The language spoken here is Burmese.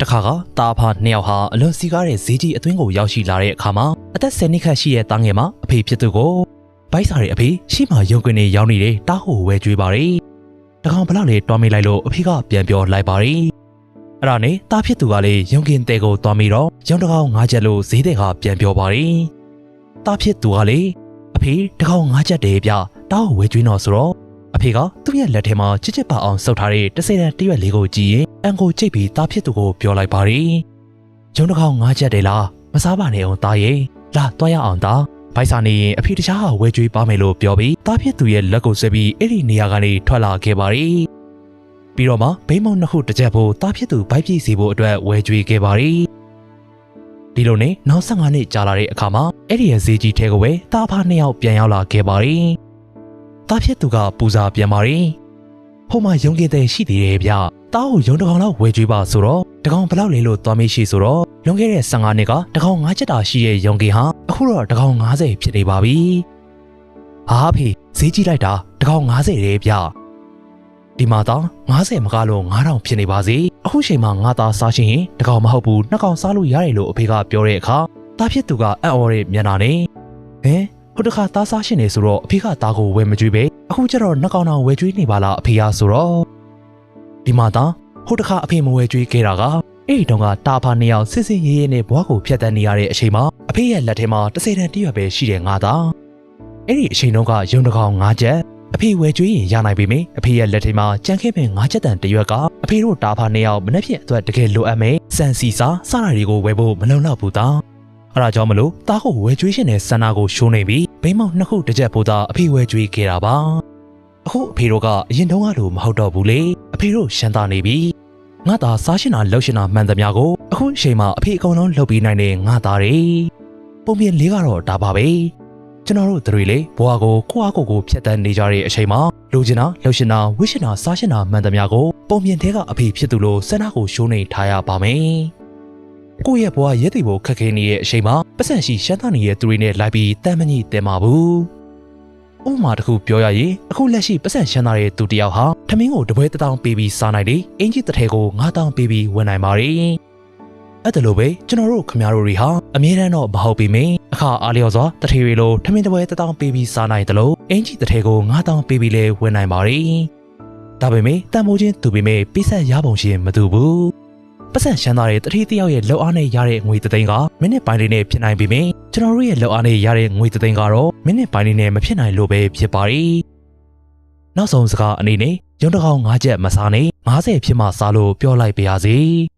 တခါကတာဖာနှစ်ယောက်ဟာအလွန်စီကားတဲ့ဈေးကြီးအတွင်းကိုရောက်ရှိလာတဲ့အခါမှာအသက်10နှစ်ခန့်ရှိတဲ့တားငယ်မှာအဖေဖြစ်သူကိုဘိုက်စာရဲ့အဖေရှိမှရုံကွင်းနေရောက်နေတဲ့တားဟိုဝဲကြွေးပါတယ်။တကောင်ဘလောက်လေးတွားမိလိုက်လို့အဖေကပြန်ပြောလိုက်ပါတယ်။အဲ့ဒါနဲ့တားဖြစ်သူကလည်းရုံကင်တဲကိုတွားမိတော့ရုံတကောင်ငါးချက်လို့ဈေးတဲ့ကပြန်ပြောပါတယ်။တားဖြစ်သူကလည်းအဖေတကောင်ငါးချက်တယ်ဗျတားဟိုဝဲကြွေးတော့ဆိုတော့ အဖေကသူ့ရဲ့လက်ထဲမှာချစ်ချစ်ပါအောင်စုပ်ထားတဲ့တစ်စက်တန်တရွက်လေးကိုကြည့်ရင်အန်ကိုကြိတ်ပြီးတားဖြစ်သူကိုပြောလိုက်ပါတယ်။ရုံတကောင်ငါးချက်တယ်လားမစားပါနဲ့အောင်တားရဲ့လာတွားရအောင်တားဘိုက်စာနေရင်အဖေတခြားဟာဝဲကြွေးပါမယ်လို့ပြောပြီးတားဖြစ်သူရဲ့လက်ကိုဆွဲပြီးအဲ့ဒီနေရာကနေထွက်လာခဲ့ပါတယ်။ပြီးတော့မှဘိန်းမောင်နှစ်ခုတစ်ချက်ဖို့တားဖြစ်သူဘိုက်ပြည့်စီဖို့အတွက်ဝဲကြွေးခဲ့ပါတယ်။ဒီလိုနဲ့နောက်15နှစ်ကြာလာတဲ့အခါမှာအဲ့ဒီရဲ့ဈေးကြီးထဲကိုပဲတားဖားနှစ်ယောက်ပြန်ရောက်လာခဲ့ပါတယ်။ တားဖြစ်သူကပူဇာပြန်ပါတယ်။ဟိုမှာရုံးကင်းတဲ့ရှိသေးတယ်ဗျ။တားကိုရုံးတကောင်လောက်ဝဲကြွေးပါဆိုတော့တကောင်ဘလောက်လဲလို့သွားမေးရှိဆိုတော့လွန်ခဲ့တဲ့15နှစ်ကတကောင်9ချက်တာရှိတဲ့ရုံးကင်းဟာအခုတော့တကောင်90ဖြစ်နေပါပြီ။ဟာဖေဈေးကြီးလိုက်တာတကောင်90တဲ့ဗျ။ဒီမှာတော့90မကလို့9000ဖြစ်နေပါစေ။အခုချိန်မှာငါသားစားရှင်ရင်တကောင်မဟုတ်ဘူးနှစ်ကောင်စားလို့ရတယ်လို့အဖေကပြောတဲ့အခါတားဖြစ်သူကအံ့ဩတဲ့မျက်နှာနဲ့ဟင် ဟိုတခါသားစားရှင်နေဆိုတော့အဖေကသားကိုဝယ်မကြွေးပဲအခုကျတော့နှစ်ကောင်တော်ဝယ်ကြွေးနေပါလားအဖေကဆိုတော့ဒီမှာတော့ဟိုတခါအဖေမဝယ်ကြွေးခဲ့တာကအဲ့ဒီတုန်းကတာဖာနှစ်ယောက်စစ်စစ်ရေးရေးနဲ့ဘွားကိုဖျက်တမ်းနေရတဲ့အချိန်မှာအဖေရဲ့လက်ထဲမှာတစ်စိတန်တရွက်ပဲရှိတဲ့ငါသားအဲ့ဒီအချိန်တုန်းကရုံတကောင်၅ချက်အဖေဝယ်ကြွေးရင်ရနိုင်ပြီမေအဖေရဲ့လက်ထဲမှာကြံခဲ့မဲ့၅ချက်တန်တရွက်ကအဖေတို့တာဖာနှစ်ယောက်မနှက်ဖြစ်အတွက်တကယ်လိုအပ်မယ်စံစီစာစတာတွေကိုဝယ်ဖို့မလုံလောက်ဘူးသားအဲ့ဒါကြောင့်မလို့တားကိုဝယ်ကြွေးရှင်တဲ့ဆန္ဒကိုရှိုးနေပြီး ဘိန်းမောင်နှစ်ခုတစ်ချက်ပို့တာအဖေဝယ်ကြွေးခဲ့တာပါအခုအဖေတို့ကအရင်တုန်းကလိုမဟုတ်တော့ဘူးလေအဖေတို့ရှမ်းသာနေပြီငါသားစားရှင်တာလှုပ်ရှင်တာမှန်သမျှကိုအခုအချိန်မှာအဖေအကုန်လုံးလှုပ်ပြီးနိုင်တဲ့ငါသားတွေပုံပြင်လေးကတော့ဒါပါပဲကျွန်တော်တို့တွေလေဘွားကိုကိုအားကိုကိုဖြတ်တန်းနေကြတဲ့အချိန်မှာလူချင်တာလှုပ်ရှင်တာဝိရှင်တာစားရှင်တာမှန်သမျှကိုပုံပြင်ထဲကအဖေဖြစ်သူလို့စန္ဒကိုရှိုးနေထားရပါမယ်ကိုယ့်ရဲ့ဘဝရက်တီဖို့ခက်ခဲနေတဲ့အချိန်မှာ ပတ်စံရှိရှမ်းသားနေတဲ့သူတွေနဲ့လိုက်ပြီးတမ်းမကြီးတင်ပါဘူးဥပမာတစ်ခုပြောရရင်အခုလက်ရှိပတ်စံရှမ်းသားတဲ့သူတစ်ယောက်ဟာထမင်းကိုတပွဲတစ်တောင်းပေးပြီးစားနိုင်တယ်အင်ကြီးတစ်ထည်ကို9000ပေးပြီးဝယ်နိုင်ပါတယ်အဲ့ဒါလိုပဲကျွန်တော်တို့ခမရတို့တွေဟာအမြဲတမ်းတော့မဟုတ်ပေမယ့်အခါအားလျော်စွာတထေတွေလိုထမင်းတစ်ပွဲတစ်တောင်းပေးပြီးစားနိုင်တယ်လို့အင်ကြီးတစ်ထည်ကို9000ပေးပြီးလဲဝယ်နိုင်ပါတယ်ဒါပေမဲ့တန်မိုးချင်းသူပေမဲ့ပိဆက်ရပုံရှင်မတူဘူး ပတ်စံရှမ်းသားတဲ့တတိတယောက်ရဲ့လောက်အားနဲ့ရတဲ့ငွေတသိန်းကမိနစ်ပိုင်းလေးနဲ့ဖြစ်နိုင်ပေမယ့်ကျွန်တော်တို့ရဲ့လောက်အားနဲ့ရတဲ့ငွေတသိန်းကတော့မိနစ်ပိုင်းလေးနဲ့မဖြစ်နိုင်လို့ပဲဖြစ်ပါတယ်။နောက်ဆုံးစကားအနေနဲ့ရုံတကောင်၅ချက်မစားနဲ့90ဖြစ်မှစားလို့ပြောလိုက်ပါရစေ။